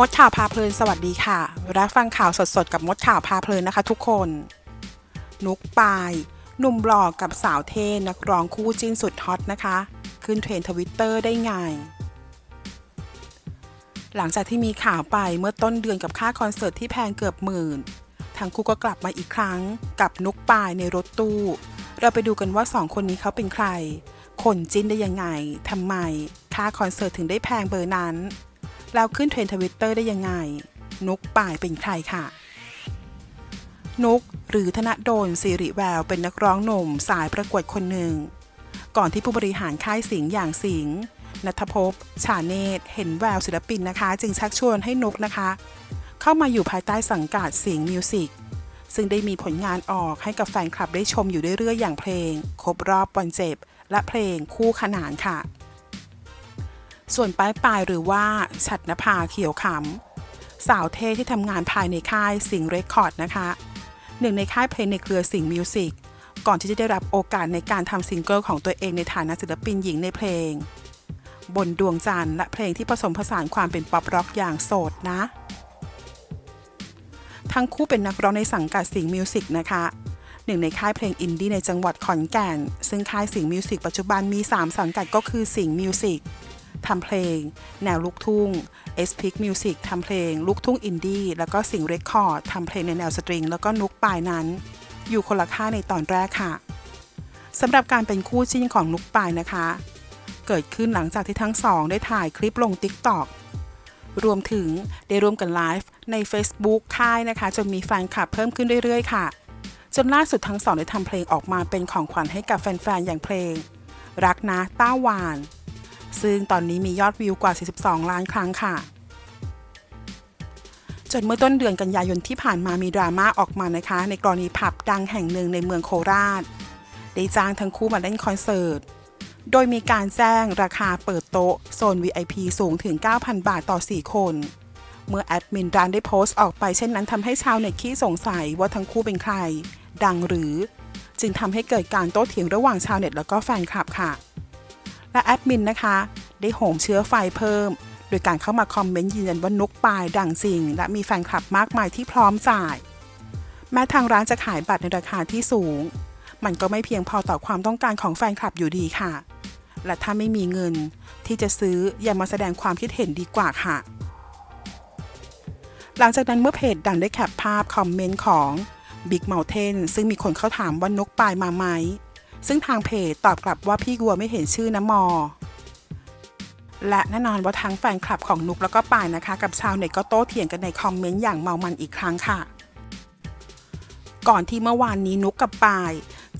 มดข่าวพาเพลินสวัสดีค่ะ รับฟังข่าวสดๆ กับมดข่าวพาเพลินนะคะทุกคน นุกปายหนุ่มหล่อกับสาวเท่นักร้องคู่จิ้นสุดฮอตนะคะ ขึ้นเทรนด์ทวิตเตอร์ได้ไง หลังจากที่มีข่าวไปเมื่อต้นเดือนกับค่าคอนเสิร์ตที่แพงเกือบหมื่น ทั้งคู่ก็กลับมาอีกครั้งกับนุกปายในรถตู้ เราไปดูกันว่าสองคนนี้เขาเป็นใคร คนจิ้นได้ยังไงทำไม ค่าคอนเสิร์ตถึงได้แพงเบอร์นั้น แล้วขึ้นเทรนด์ทวิตเตอร์ได้ยังไง นุกป่ายเป็นใครค่ะ นุกหรือธนดลสิริแววเป็นนักร้องหนุ่มสายประกวดคนหนึ่ง ก่อนที่ผู้บริหารค่ายสิงห์อย่างสิงห์นัทภพชาเนตเห็นแววศิลปินนะคะ จึงชักชวนให้นุกนะคะ เข้ามาอยู่ภายใต้สังกัดสิงห์มิวสิกซึ่งได้มีผลงานออกให้กับแฟนคลับได้ชมอยู่เรื่อยๆอย่างเพลง ครบรอบวันเจ็บ และเพลงคู่ขนานค่ะ ส่วนป้ายปลายหรือว่าฉัดนภาเขียวขำสาวเท่ที่ทำงานภายในค่ายสิงห์เรคคอร์ดนะคะ หนึ่งในค่ายเพลงในเครือสิงห์มิวสิกก่อนที่จะได้รับโอกาสในการทำซิงเกิลของตัวเองในฐานะศิลปินหญิงในเพลง บนดวงจันทร์และเพลงที่ผสมผสานความเป็นป๊อปร็อกอย่างโสดนะ ทั้งคู่เป็นนักร้องในสังกัดสิงห์มิวสิกนะคะ หนึ่งในค่ายเพลงอินดี้ในจังหวัดขอนแก่น ซึ่งค่ายสิงห์มิวสิกปัจจุบันมี 3 สังกัดก็คือสิงห์มิวสิก ทำเพลง แนวลูกทุ่ง S p i c Music ทำเพลง ลูกทุ่งอินดี้แล้วก็สิงเรคคอร์ดทำเพลงในแนวสตริง แล้วก็นุกปลายนั้น อยู่คนละค่ายในตอนแรกค่ะสำหรับการเป็นคู่จิ้นของนุกปลายนะคะ เกิดขึ้นหลังจากที่ทั้งสองได้ถ่ายคลิปลง TikTok รวมถึงได้ร่วมกันไลฟ์ใน Facebook ค่ายนะคะ จนมีแฟนคลับเพิ่มขึ้นเรื่อยๆ ค่ะ จนล่าสุดทั้งสองได้ทำเพลงออกมาเป็นของขวัญให้กับแฟนๆ อย่างเพลง รักนะต้าหวาน ซึ่งตอนนี้มียอดวิวกว่า 42 ล้านครั้งค่ะจนเมื่อต้นเดือนกันยายนที่ผ่านมามีดราม่าออกมานะคะ ในกรณีผับดังแห่งหนึ่งในเมืองโคราช ได้จ้างทั้งคู่มาเล่นคอนเสิร์ต โดยมีการแจ้งราคาเปิดโต๊ะโซน VIP สูงถึง 9,000 บาทต่อ 4 คน เมื่อแอดมินร้านได้โพสต์ออกไปเช่นนั้นทำให้ชาวเน็ตขี้สงสัยว่าทั้งคู่เป็นใคร ดังหรือ จึงทำให้เกิดการโต้เถียงระหว่างชาวเน็ตแล้วก็แฟนคลับค่ะ และแอดมินนะคะ ได้โหมเชื้อไฟเพิ่ม โดยการเข้ามาคอมเมนต์ยืนยันว่านุกปายดังจริง และมีแฟนคลับมากมายที่พร้อมจ่าย แม้ทางร้านจะขายบัตรในราคาที่สูง มันก็ไม่เพียงพอต่อความต้องการของแฟนคลับอยู่ดีค่ะ และถ้าไม่มีเงินที่จะซื้ออย่ามาแสดงความคิดเห็นดีกว่าค่ะ หลังจากนั้นเมื่อเพจดังได้แคปภาพคอมเมนต์ของ Big Mountain ซึ่งมีคนเข้าถามว่านกปลายมาไหม ซึ่งทางเพจตอบกลับว่าพี่กัวไม่เห็นชื่อนะมอ และแน่นอนว่าทั้งแฟนคลับของนุกแล้วก็ปายนะคะ กับชาวเน็ตก็โต้เถียงกันในคอมเมนต์อย่างเมามันอีกครั้งค่ะ ก่อนที่เมื่อวานนี้นุกกับปาย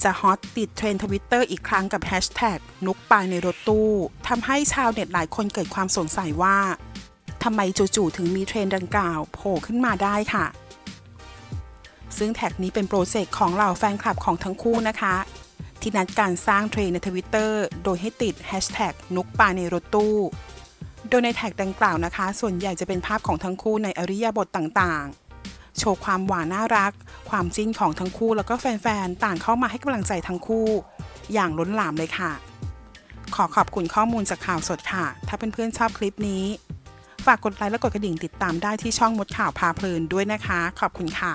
จะฮอตติดเทรนด์ทวิตเตอร์อีกครั้งกับแฮชแท็กนุกปายในรถตู้ทำให้ชาวเน็ตหลายคนเกิดความสงสัยว่าทำไมจู่ๆถึงมีเทรนด์ดังกล่าวโผล่ขึ้นมาได้ค่ะ ซึ่งแท็กนี้เป็นโปรเจกต์ของเหล่าแฟนคลับของทั้งคู่นะคะ ที่นัดการสร้างเทรนในทวิตเตอร์โดยให้ติดแฮชแท็กนุกปาในรถตู้โดยในแท็กดังกล่าวนะคะ ส่วนใหญ่จะเป็นภาพของทั้งคู่ในอริยบทต่างๆ โชว์ความหวานน่ารัก ความจิ้นของทั้งคู่แล้วก็แฟนๆ ต่างเข้ามาให้กำลังใจทั้งคู่ อย่างล้นหลามเลยค่ะ ขอขอบคุณข้อมูลจากข่าวสดค่ะ ถ้าเพื่อนๆชอบคลิปนี้ ฝากกดไลค์และกดกระดิ่งติดตามได้ที่ช่องมดข่าวพาเพลินด้วยนะคะ ขอบคุณค่ะ